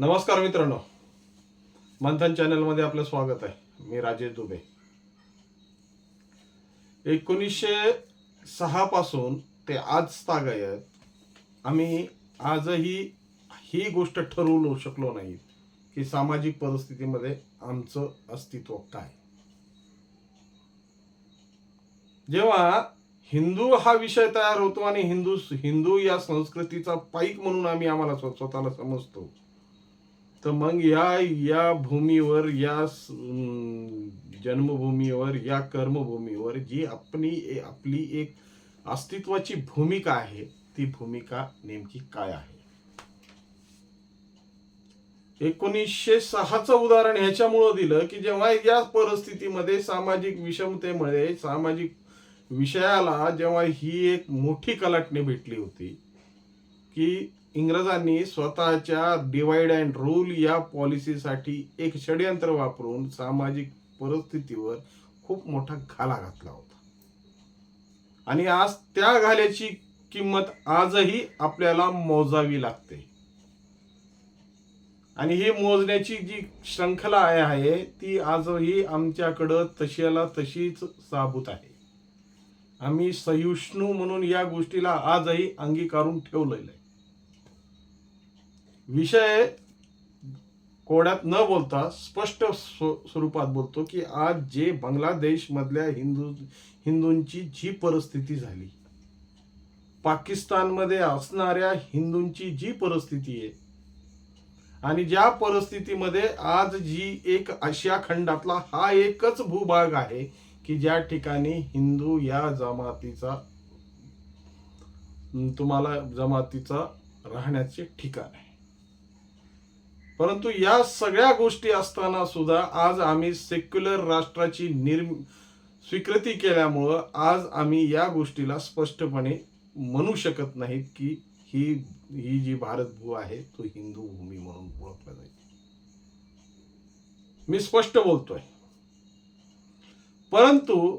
नमस्कार मित्रांनो. मंथन चॅनलमध्ये आपलं स्वागत आहे. मी राजेश दुबे. एकोणीसशे सहा पासून ते आज तागायत आम्ही आजही ही गोष्ट ठरवू शकलो नाही की सामाजिक परिस्थितीमध्ये आमचं अस्तित्व काय. जेव्हा हिंदू हा विषय तयार होतो आणि हिंदू हिंदू या संस्कृतीचा पाईक म्हणून आम्ही आम्हाला स्वतःला समजतो तर मग या या भूमीवर या जन्मभूमीवर या कर्मभूमीवर जी आपली आपली एक अस्तित्वाची भूमिका आहे ती भूमिका नेमकी काय आहे? एकोणीसशे सहाचं उदाहरण ह्याच्यामुळं दिलं की जेव्हा या परिस्थितीमध्ये सामाजिक विषमतेमुळे सामाजिक विषयाला जेव्हा ही एक मोठी कलाटणी भेटली होती की इंग्रजांनी स्वतःच्या डिवाइड अँड रूल या पॉलिसीसाठी एक षडयंत्र वापरून सामाजिक परिस्थितीवर खूप मोठा घाला घातला होता. आणि आज त्या घाल्याची किंमत आजही आपल्याला मोजावी लागते. आणि ही मोजण्याची जी श्रंखला आहे- आहे ती आजही आमच्याकडं तशीला तशीच साबूत आहे. आम्ही सहिष्णू म्हणून या गोष्टीला आजही अंगीकारून ठेवलेलं आहे. विषय कोड्यात न बोलता स्पष्ट स्व- स्वरूपात बोलतो की आज जे बांगलादेशमधल्या हिंदू हिंदूंची जी परिस्थिती झाली पाकिस्तानमध्ये असणाऱ्या हिंदूंची जी परिस्थिती आहे आणि ज्या परिस्थितीमध्ये आज जी एक आशिया खंडातला हा एकच भूभाग आहे की ज्या ठिकाणी हिंदू या जमातीचा तुम्हाला जमातीचा राहण्याचे ठिकाण आहे. परंतु या सगळ्या गोष्टी असताना सुद्धा आज आम्ही सेक्युलर राष्ट्राची निर्म स्वीकृती केल्यामुळं आज आम्ही या गोष्टीला स्पष्टपणे म्हणू शकत नाहीत की ही ही जी भारत भू आहे तो हिंदू भूमी म्हणून ओळखला जाईल. मी स्पष्ट बोलतोय. परंतु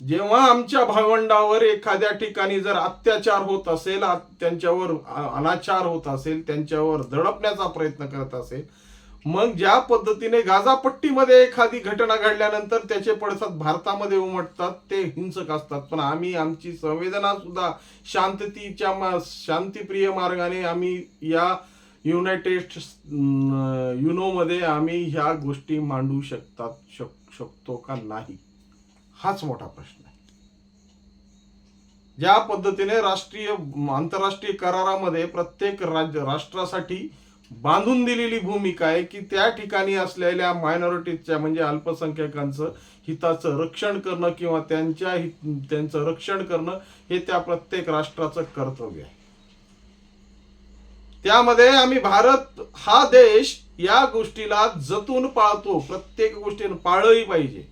जेव्हा आमच्या भावंडावर एखाद्या ठिकाणी जर अत्याचार होत असेल त्यांच्यावर अनाचार होत असेल त्यांच्यावर दडपण्याचा प्रयत्न करत असेल मग ज्या पद्धतीने गाजापट्टीमध्ये एखादी घटना घडल्यानंतर त्याचे पडसाद भारतामध्ये उमटतात ते हिंसक असतात. पण आम्ही आमची संवेदना सुद्धा शांततेच्या मा- शांतीप्रिय मार्गाने आम्ही या युनायटेड युनोमध्ये आम्ही ह्या गोष्टी मांडू शकतात शक शकतो का नाही? हाच मोठा प्रश्न आहे. ज्या पद्धतीने राष्ट्रीय आंतरराष्ट्रीय करारामध्ये प्रत्येक राज्य राष्ट्रासाठी बांधून दिलेली भूमिका आहे की त्या ठिकाणी असलेल्या मायनॉरिटीजच्या म्हणजे अल्पसंख्याकांचं हिताचं रक्षण करणं किंवा त्यांच्या हित त्यांचं रक्षण करणं हे त्या प्रत्येक राष्ट्राचं कर्तव्य आहे. त्यामध्ये आम्ही भारत हा देश या गोष्टीला जतून पाळतो. प्रत्येक गोष्टीनं पाळही पाहिजे.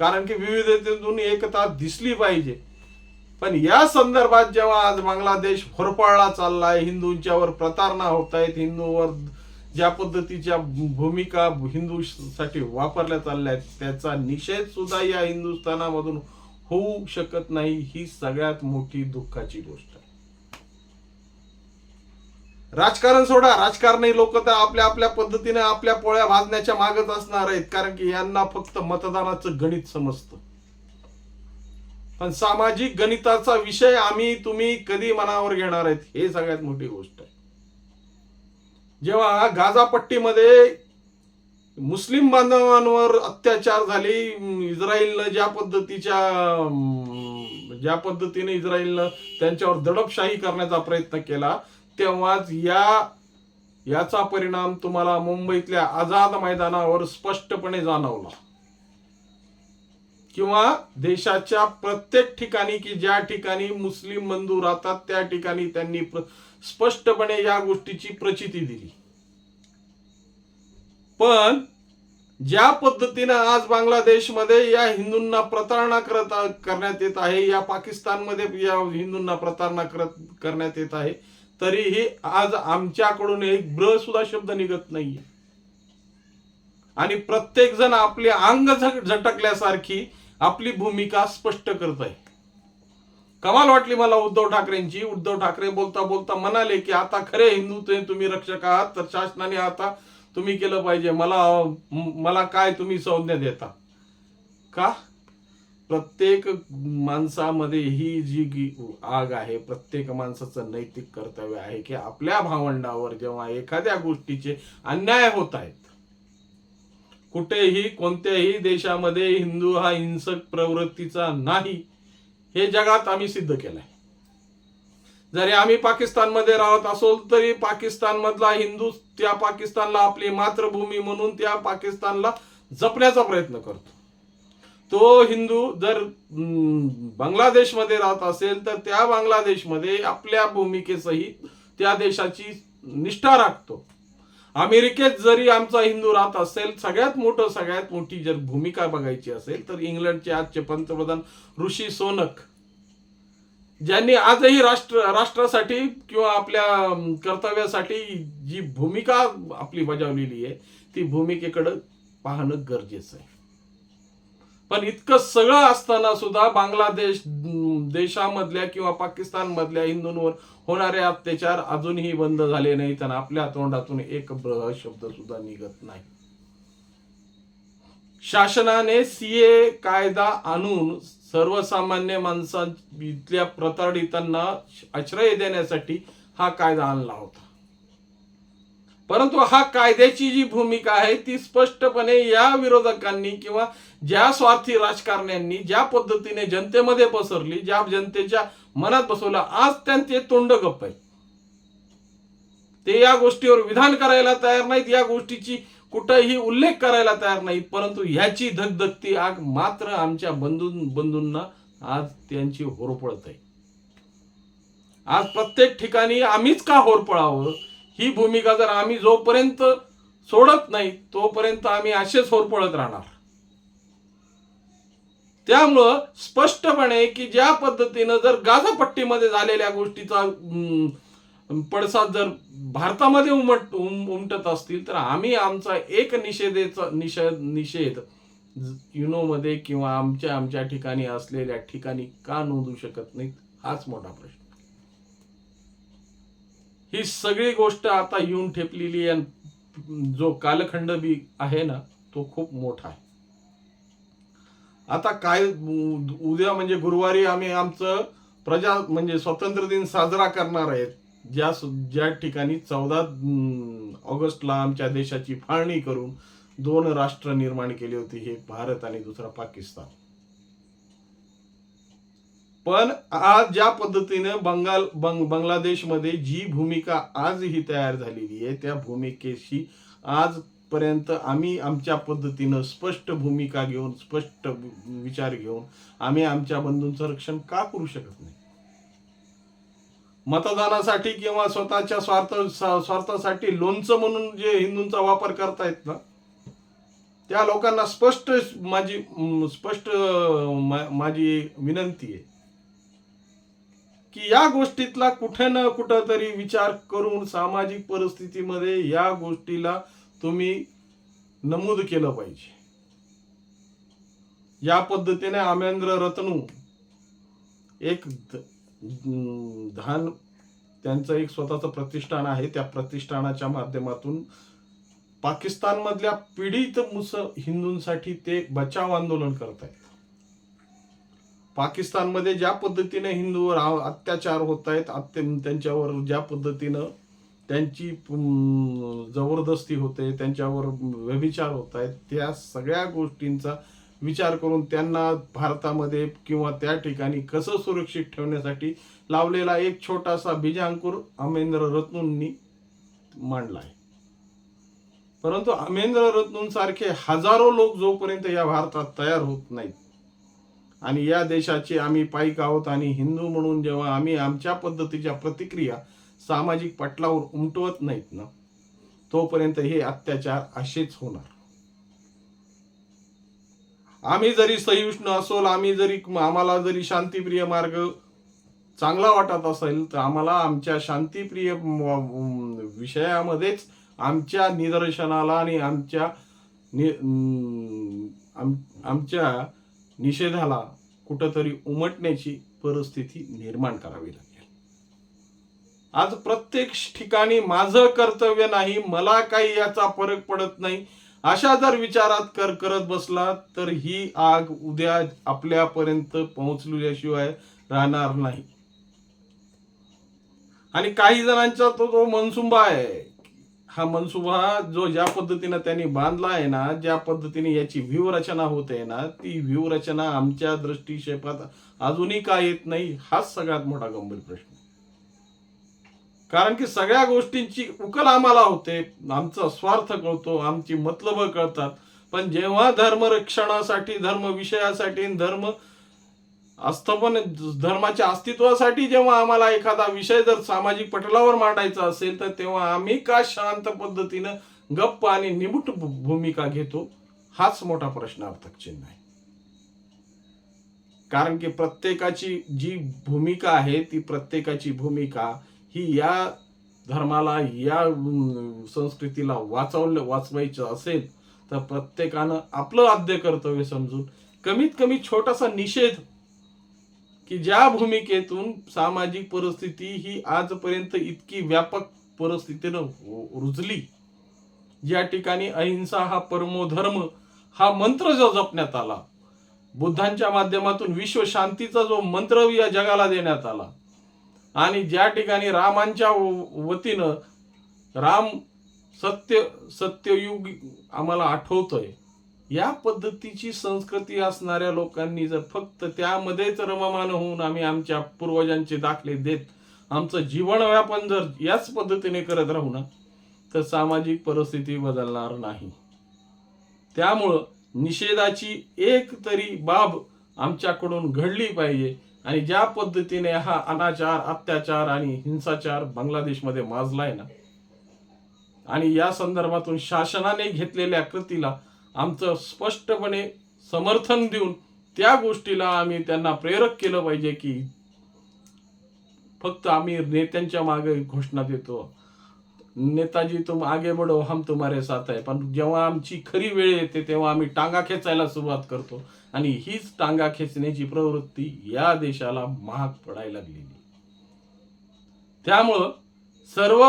कारण की विविधतेतून एकता दिसली पाहिजे. पण या संदर्भात जेव्हा आज बांगलादेश होरपळला चाललाय हिंदूंच्यावर प्रतारणा होत आहेत हिंदूवर ज्या पद्धतीच्या भूमिका हिंदूसाठी वापरल्या चालल्या आहेत त्याचा निषेध सुद्धा या हिंदुस्थानामधून होऊ शकत नाही ही सगळ्यात मोठी दुःखाची गोष्ट आहे. राजकारण सोडा. राजकारणी लोक तर आपल्या आपल्या पद्धतीने आपल्या पोळ्या भाजण्याच्या मागत असणार आहेत. कारण की यांना फक्त मतदानाचं गणित समजतं. पण सामाजिक गणिताचा विषय आम्ही तुम्ही कधी मनावर घेणार आहेत हे सगळ्यात मोठी गोष्ट आहे. जेव्हा गाझापट्टीमध्ये मुस्लिम बांधवांवर अत्याचार झाले इस्रायलनं ज्या पद्धतीच्या ज्या पद्धतीने इस्रायलनं त्यांच्यावर दडपशाही करण्याचा प्रयत्न केला तेव्हाच या याचा परिणाम तुम्हाला मुंबईतल्या आझाद मैदानावर स्पष्टपणे जाणवला. किंवा देशाच्या प्रत्येक ठिकाणी की ज्या ठिकाणी मुस्लिम बंधू राहतात त्या ठिकाणी त्यांनी स्पष्टपणे या गोष्टीची प्रचिती दिली. पण ज्या पद्धतीनं आज बांगलादेशमध्ये या हिंदूंना प्रतारणा करत करण्यात येत आहे या पाकिस्तानमध्ये या हिंदूंना प्रतारणा करत करण्यात येत आहे तरीही आज आमच्याकडून एक ब्र सुद्धा शब्द निघत नाहीये. आणि प्रत्येक जण आपले अंग झटकल्यासारखी आपली भूमिका स्पष्ट करत आहे कमाल वाटली मला उद्धव ठाकरेंची. उद्धव ठाकरे बोलता बोलता म्हणाले की आता खरे हिंदू तुम्ही रक्षक आहात तर शासनाने आता तुम्ही केलं पाहिजे. मला मला काय तुम्ही संज्ञा देता? का? प्रत्येक माणसामध्ये ही जी आग आहे प्रत्येक माणसाचं नैतिक कर्तव्य आहे की आपल्या भावंडावर जेव्हा एखाद्या गोष्टीचे अन्याय होत आहेत कुठेही कोणत्याही देशामध्ये हिंदू हा हिंसक प्रवृत्तीचा नाही हे जगात आम्ही सिद्ध केलंय. जरी आम्ही पाकिस्तानमध्ये राहत असोल तरी पाकिस्तान मधला हिंदू त्या पाकिस्तानला आपली मातृभूमी म्हणून त्या पाकिस्तानला जपण्याचा प्रयत्न करतो. तो हिंदू जर बांगलादेशमध्ये राहत असेल तर त्या बांगलादेशमध्ये आपल्या भूमिकेसहित त्या देशाची निष्ठा राखतो. अमेरिकेत जरी आमचा हिंदू राहत असेल सगळ्यात मोठं सगळ्यात मोठी जर भूमिका बघायची असेल तर इंग्लंडचे आजचे पंतप्रधान ऋषी सोनक ज्यांनी आजही राष्ट्र राष्ट्रासाठी किंवा आपल्या कर्तव्यासाठी जी भूमिका आपली बजावलेली आहे ती भूमिकेकडे पाहणं गरजेचं आहे. पण इतकं सगळं असताना सुद्धा बांगलादेश देशामधल्या किंवा पाकिस्तान मधल्या हिंदूंवर होणारे अत्याचार अजूनही बंद झाले नाही त्यांना आपल्या तोंडातून एक शब्द सुद्धा निघत नाही. शासनाने सीए कायदा आणून सर्वसामान्य माणसां इथल्या प्रताडितांना आश्रय देण्यासाठी हा कायदा आणला होता. परंतु हा कायद्याची जी भूमिका आहे ती स्पष्टपणे या विरोधकांनी किंवा ज्या स्वार्थी राजकारण्यांनी ज्या पद्धतीने जनतेमध्ये पसरली ज्या जनतेच्या मनात बसवलं आज त्यांचे तोंड गप्प आहे ते या गोष्टीवर विधान करायला तयार नाहीत या गोष्टीची कुठंही उल्लेख करायला तयार नाहीत परंतु ह्याची धगधगती आग मात्र आमच्या बंधू बंधूंना आज त्यांची होरपळत आहे. आज प्रत्येक ठिकाणी आम्हीच का होरपळावं? ही भूमिका जर आम्ही जोपर्यंत सोडत नाही तोपर्यंत आम्ही असेच होरपळत राहणार. त्यामुळं स्पष्टपणे की ज्या पद्धतीनं जर गाजापट्टीमध्ये झालेल्या गोष्टीचा पडसाद जर भारतामध्ये उमट उम- उमटत असतील तर आम्ही आमचा एक निषेधेचा निषेध निषेध युनोमध्ये किंवा आमच्या आमच्या ठिकाणी असलेल्या ठिकाणी का नोंदवू शकत नाहीत हाच मोठा प्रश्न. ही सगळी गोष्ट आता येऊन ठेपलेली आणि जो कालखंड बी आहे ना तो खूप मोठा आहे. आता काय उद्या म्हणजे गुरुवारी आम्ही आमचं प्रजा म्हणजे स्वातंत्र्य दिन साजरा करणार आहेत. ज्या ज्या ठिकाणी चौदा ऑगस्टला आमच्या देशाची फाळणी करून दोन राष्ट्र निर्माण केली होती हे भारत आणि दुसरा पाकिस्तान. पण आज ज्या पद्धतीने बंगाल बंग बांगलादेशमध्ये जी भूमिका आजही तयार झालेली आहे त्या भूमिकेशी आज पर्यंत आम्ही आमच्या पद्धतीनं स्पष्ट भूमिका घेऊन स्पष्ट विचार घेऊन आम्ही आमच्या बंधूंचं रक्षण का करू शकत नाही? मतदानासाठी किंवा स्वतःच्या स्वार्थ स्वार्थासाठी लोणचं म्हणून जे हिंदूंचा वापर करतायत ना त्या लोकांना स्पष्ट माझी स्पष्ट माझी विनंती आहे की या गोष्टीतला कुठे ना कुठं तरी विचार करून सामाजिक परिस्थितीमध्ये या गोष्टीला तुम्ही नमूद केलं पाहिजे. या पद्धतीने आमेंद्र रत्नू एक धान त्यांचं एक स्वतःचं प्रतिष्ठान आहे. त्या प्रतिष्ठानाच्या माध्यमातून पाकिस्तान मधल्या पीडित मुस हिंदूंसाठी ते बचाव आंदोलन करत आहेत पाकिस्तानमध्ये ज्या पद्धतीने हिंदूवर अत्याचार होत आहेत अत्य त्यांच्यावर ज्या पद्धतीनं त्यांची जबरदस्ती होते त्यांच्यावर व्यभिचार होत आहेत त्या सगळ्या गोष्टींचा विचार करून त्यांना भारतामध्ये किंवा त्या ठिकाणी कसं सुरक्षित ठेवण्यासाठी लावलेला एक छोटासा बीजांकुर अमेंद्र रत्नूंनी मांडला आहे. परंतु अमेंद्र रत्नूंसारखे हजारो लोक जोपर्यंत या भारतात तयार होत नाहीत आणि या देशाचे आम्ही पाईक आहोत आणि हिंदू म्हणून जेव्हा आम्ही आमच्या पद्धतीच्या प्रतिक्रिया सामाजिक पटलावर उमटवत नाहीत ना तोपर्यंत हे अत्याचार असेच होणार. आम्ही जरी सहिष्णू असोल आम्ही जरी आम्हाला जरी शांतीप्रिय मार्ग चांगला वाटत असेल तर आम्हाला आमच्या शांतीप्रिय विषयामध्येच आमच्या निदर्शनाला आणि आमच्या नि- आमच्या निषेधाला कुठंतरी उमटण्याची परिस्थिती निर्माण करावी लागते. आज प्रत्येक ठिकाणी माझं कर्तव्य नाही मला काही याचा फरक पडत नाही. अशा जर विचारात कर करत बसला तर ही आग उद्या आपल्यापर्यंत पोहोचल्याशिवाय राहणार नाही. आणि काही जणांचा तो जो मनसुंबा आहे. हा मनसुबा जो ज्या पद्धतीनं त्यांनी बांधला आहे ना ज्या पद्धतीने याची व्यूहरचना होते ना ती व्यूहरचना आमच्या दृष्टीक्षेपात अजूनही का येत नाही हाच सगळ्यात मोठा गंभीर प्रश्न. कारण की सगळ्या गोष्टींची उकल आम्हाला होते आमचा स्वार्थ कळतो आमची मतलब कळतात. पण जेव्हा धर्मरक्षणासाठी धर्म विषयासाठी धर्म अस्थापन धर्माच्या अस्तित्वासाठी जेव्हा आम्हाला एखादा विषय जर सामाजिक पटलावर मांडायचा असेल तर तेव्हा आम्ही का शांत पद्धतीनं गप्प आणि निमुट भू- भूमिका घेतो? हाच मोठा प्रश्नार्थक चिन्ह आहे. कारण की प्रत्येकाची जी भूमिका आहे ती प्रत्येकाची भूमिका ही या धर्माला या संस्कृतीला वाचवलं वाचवायचं असेल तर प्रत्येकानं आपलं आद्य कर्तव्य समजून कमीत कमी छोटासा निषेध की ज्या भूमिकेतून सामाजिक परिस्थिती ही आजपर्यंत इतकी व्यापक परिस्थितीनं रुजली. ज्या ठिकाणी अहिंसा हा परमो धर्म हा मंत्र जो जपण्यात आला बुद्धांच्या माध्यमातून विश्व शांतीचा जो मंत्र या जगाला देण्यात आला आणि ज्या ठिकाणी रामांच्या व- वतीनं राम सत्य सत्ययुग आम्हाला आठवतोय या पद्धतीची संस्कृती असणाऱ्या लोकांनी जर फक्त त्यामध्येच रममान होऊन आम्ही आमच्या पूर्वजांचे दाखले देत आमचं जीवन व्यापन जर याच पद्धतीने करत राहू ना तर सामाजिक परिस्थिती बदलणार नाही. त्यामुळं निषेधाची एक तरी बाब आमच्याकडून घडली पाहिजे. आणि ज्या पद्धतीने हा अनाचार अत्याचार आणि हिंसाचार बांगलादेशमध्ये माजलाय ना आणि या संदर्भातून शासनाने घेतलेल्या कृतीला आमचं स्पष्टपणे समर्थन देऊन त्या गोष्टीला आम्ही त्यांना प्रेरक केलं पाहिजे की फक्त आम्ही नेत्यांच्या मागे घोषणा देतो. नेताजी तुम आगे बढो हम तुम्हारे साथ आहे पण जेव्हा आमची खरी वेळ येते तेव्हा आम्ही टांगा खेचायला सुरुवात करतो. आणि हीच टांगा खेचण्याची प्रवृत्ती या देशाला महाग पडायला लागलेली. त्यामुळं सर्व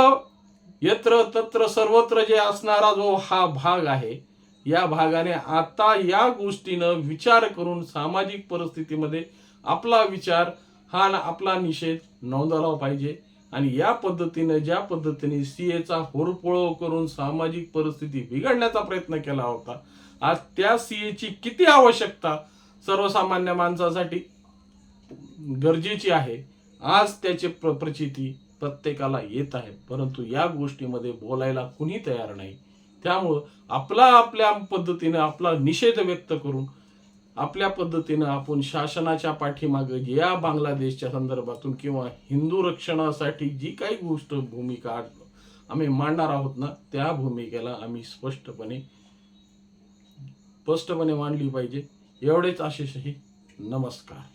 यत्र तत्र सर्वत्र जे असणारा जो हा भाग आहे या भागाने आता या गोष्टीनं विचार करून सामाजिक परिस्थितीमध्ये आपला विचार हा आपला निषेध नोंदवला पाहिजे. आणि या पद्धतीने ज्या पद्धतीने सीएचा होरपोळ करून सामाजिक परिस्थिती बिघडण्याचा प्रयत्न केला होता आज त्या सीएची किती आवश्यकता सर्वसामान्य माणसासाठी गरजेची आहे आज त्याची प्र प्रचिती प्रत्येकाला येत आहे. परंतु या गोष्टीमध्ये बोलायला कुणी तयार नाही. त्यामुळं आपला आपल्या पद्धतीने आपला निषेध व्यक्त करून आपल्या पद्धतीनं आपण शासनाच्या पाठीमागं या बांगलादेशच्या संदर्भातून किंवा हिंदू रक्षणासाठी जी काही गोष्ट भूमिका आम्ही मांडणार आहोत ना त्या भूमिकेला आम्ही स्पष्टपणे स्पष्टपणे मांडली पाहिजे एवढेच आशिषही नमस्कार